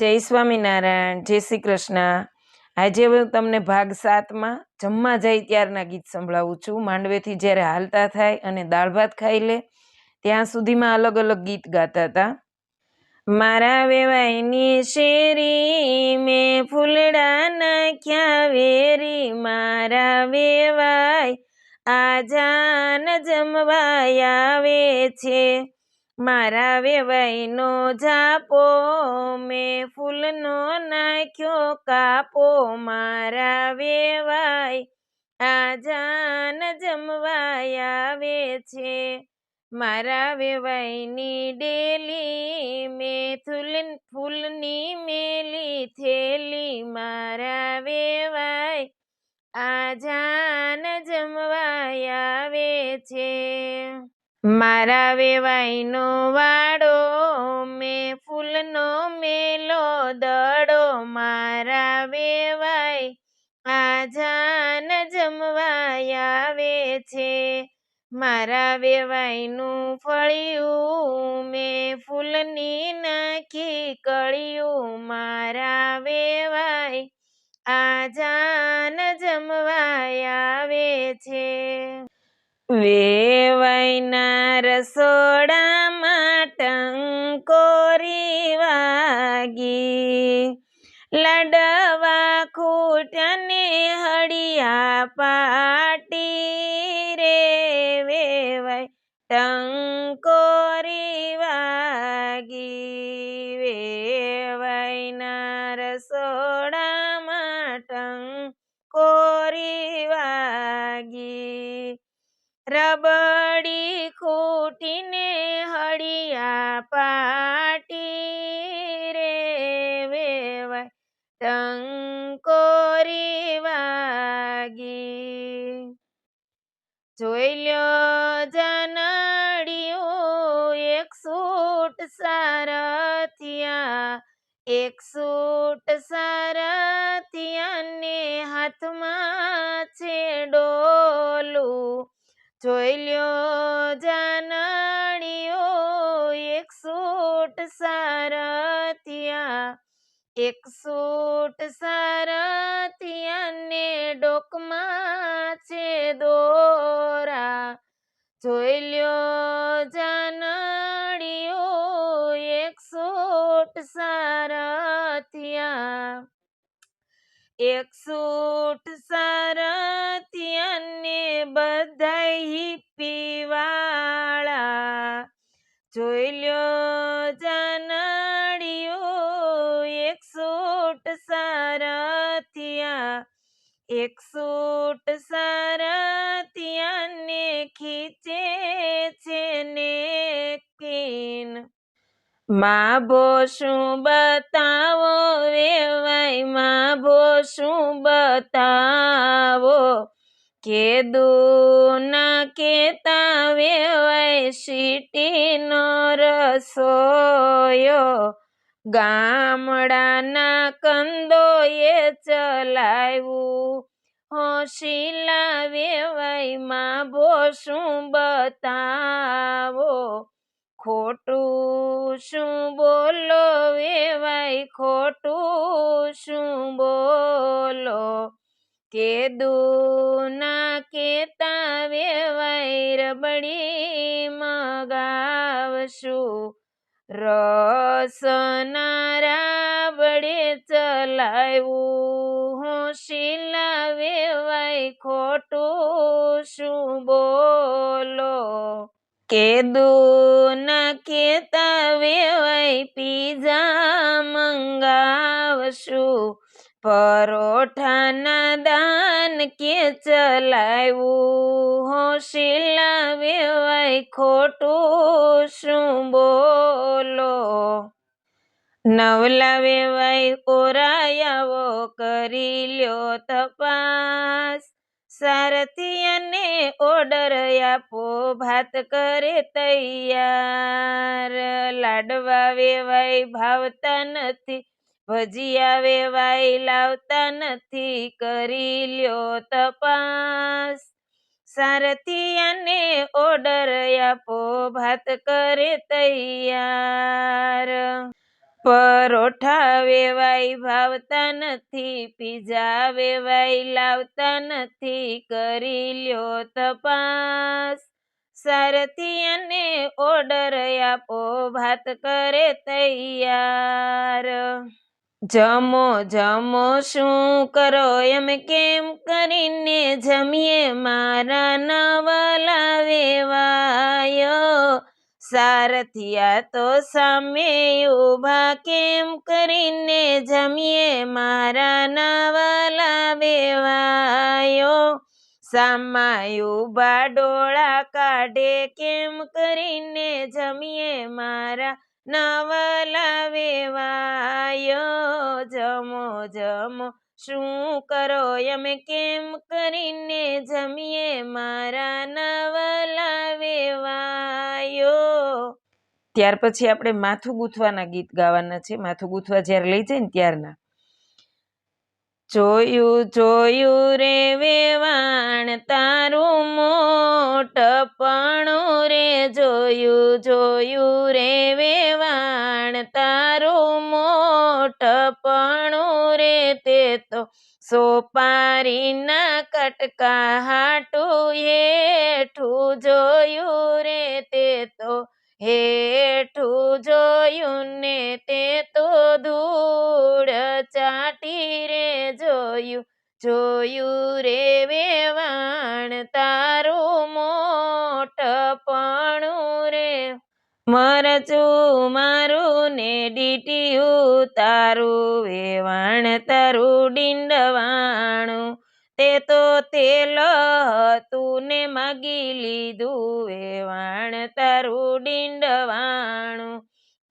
જય સ્વામિનારાયણ, જય શ્રી કૃષ્ણ. આજે હું તમને ભાગ સાતમાં જમવા જાય ત્યારના ગીત સંભળાવું છું. માંડવેથી જ્યારે હાલતા થાય અને દાળ ભાત ખાઈ લે, ત્યાં સુધીમાં અલગ અલગ ગીત ગાતા હતા. મારા વેવાઈની શેરી મેં ફૂલડા નાખ્યા, વેરી મારા વેવાય આ જાન જમવા આવે છે. મારા વેવાઈનો જાપો મેં ફૂલનો નાખ્યો કાપો. મારા વેવાય આ જાન જમવાયા આવે છે. મારા વેવાઈની ડેલી મેં ફૂલ ફૂલની મેલી થેલી. મારા વેવાય આ જાન જમવા આવે છે. મારા વેવાઈનો વાડો મેં ફૂલનો મેલો દડો. મારા વેવાય આ જાન જમવા આવે છે. મારા વેવાઈનું ફળિયું મેં ફૂલની નાખી કળિયું. મારા વેવાય આ જાન જમવા આવે છે. વેવાઈના રસોડામાં ટંકોરી વાગી. લડવા ખૂટને હળિયા પાટી રે વેવાય. ટંકોરી વાગી વેવાયના રસોડામાં ટંકોરી વાગી. રબડી ખૂટીને હળિયા પાટી રે વેવાય. ટંકોરી વાગી જોઈ લ્યો જનડિયું એક સૂટ સારથિયા, એક સૂટ સારથિયાને હાથમાં છે ડોલું. જોઈ લ્યો સારથિયા એક સૂટ સારથિયાને ડોકમાં છે દોરા જોઈ લ્યો જાનડીઓ એક સૂટ સારથિયા એક સૂટ સારથિયાને બધાય પીવાળા જોઈ લ્યો જાનાડીઓ, એક સૂટ સારથિયા એક સૂટ સારથિયાને ખીચે છે ને કેનમાં શું બતાવો વેવાયમાં શું બતાવો કેદું ના કેતા વેવાય સીટીનો રસોયો. ગામડાના કંદોએ ચલાવ્યું. હોશીલા વેવાયમાં ભો શું બતાવો. ખોટું શું બોલો વેવાય ખોટું શું બોલો? કેદું દૂના કેતા વેવાય રબડી મગાવશું. રસના રાબડે ચલાવ્યું હોશીલા વેવાય ખોટું શું બોલો? કે ના કેતા વેવાય પીઝા મંગાવશું. પરોઠાના દાન કે ચલાવ્યું? હોશીલા વેવાય ખોટું શું બોલો? નવલા વેવાય કોરાયાવો કરી લ્યો તપાસ. સારથી અને ઓર્ડર આપો, ભાત કરે તૈયાર. લાડવા વેવાય ભાવતા નથી ભજીયા વેવાઈ લાવતા નથી, કરી લ્યો તપાસ. સારથિયાને ઓર્ડર આપો, ભાત કરે તૈયાર. પરોઠા વેવાઈ ભાવતા નથી, પીઝા વેવાઈ લાવતા નથી, કરી લ્યો તપાસ. સારથિયાને ઓર્ડર આપો, ભાત કરે તૈયાર. જમો જમો શું કરો? એમ કેમ કરીને જમીએ? મારા નવા વેવાયો સારથિયા તો સામે ઊભા. કેમ કરીને જમીએ? મારા નવા વેવાયો સામા બા ડોળા કાઢે. કેમ કરીને જમીએ? મારા નવલા વેવાયો જમો જમો. શું કરો એમ કેમ કરીને જમીએ મારા નવલા વેવાયો ત્યાર પછી આપણે માથું ગૂંથવાના ગીત ગાવાના છે. માથું ગૂંથવા જ્યારે લઈ જાય ને ત્યારના જોયું જોયું રે વેવાણ, તારું મોટપણું રે. જોયું જોયું રે વેવાણ, તારું મોટપણું રે. તે તો સોપારીના કટકા હાટું હેઠું જોયું રે. તે તો હેઠું જોયું ને તે તો ધૂળ ચાટી રે જોયું જોયું રે વેવાણ તારું મોટપણું રે. મરચું મારું ને ડીટીયું તારું વેવાણ તારું ડીંડવાણું તે તો તેલ હતું ને માગી લીધું વેવાણ તારું ડીંડવાણું.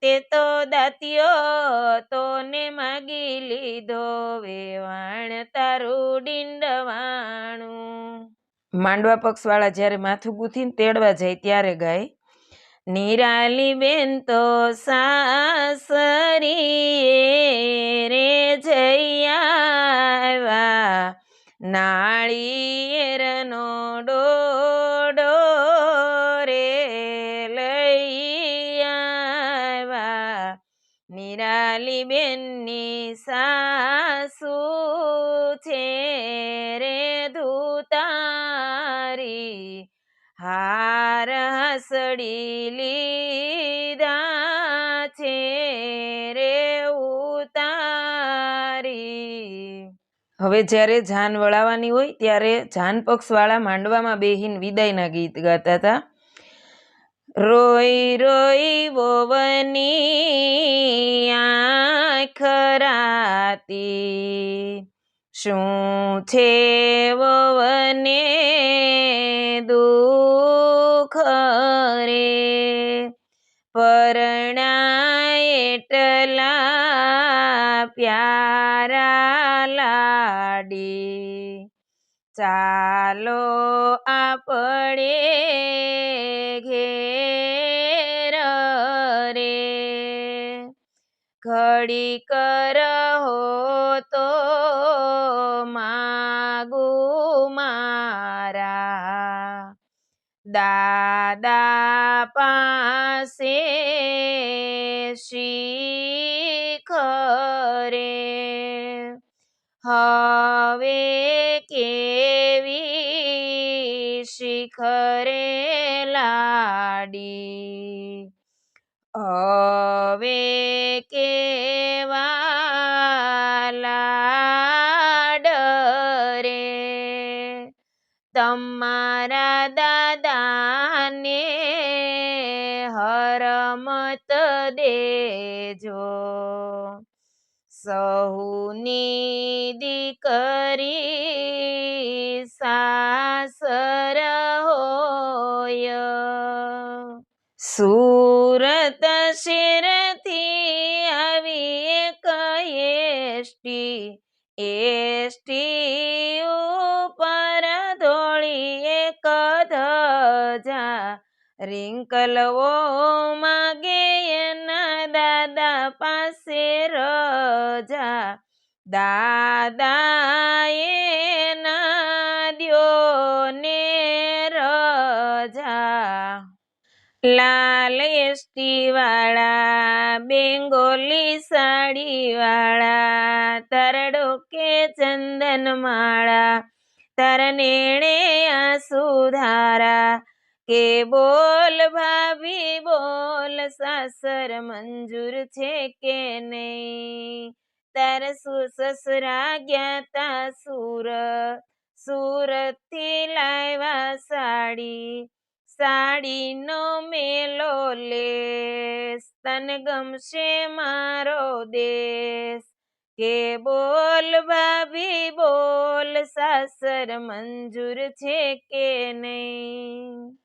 તે તો દાતિયો તો ને માગી લીધો વેવાણ તારું ડીંડવાણું. માંડવા પક્ષવાળા જ્યારે માથું ગૂંથીને તેડવા જાય ત્યારે ગાય, નિરાલી બેન તો સાસરી રે જૈયા નાળિયેરનો ડોડો રે લઈ આવ્યા. નિરાલી બેનની સાસુ છે રે ધૂતારી. હાર હસડી લીધા હવે જ્યારે જાન વળાવવાની હોય ત્યારે જાન પક્ષવાળા માંડવામાં બેહીન વિદાયના ગીત ગાતા હતા. રોઈ રોઈ વોવની ખરાતી રાતી, શું છે વવને દુખરે રે? પરણાયેટલા ચાલો આપણે ઘેર રે. ઘડી કરહો તો માગુ મારા. દાદા પાસે શીખ શિખરે લાડી? હવે કેવા લાડ રે? તમારા દાદાને હરમત દેજો. સહુની દીકરી સાસર સુરત શેરથી આવી એક એસટી એસટી ઉપર ધોળી એક ધજા રિંકલવો માગે એના દાદા પાસે રજા. દાદા એના દ્યો લાલ વાળા બેંગોલી સાડી વાળા તારા ડોકે ચંદન માળા તારા નેણે આંસુ કે બોલ ભાભી, બોલ સાસર, મંજૂર છે કે નહીં? તાર સસરા ગયા તા સુરત સુરતથી લાવ્યા સાડી સાડીનો મેલો લેસ તન ગમશે મારો દેશ કે બોલ ભાભી, બોલ સાસર મંજૂર છે કે નહીં?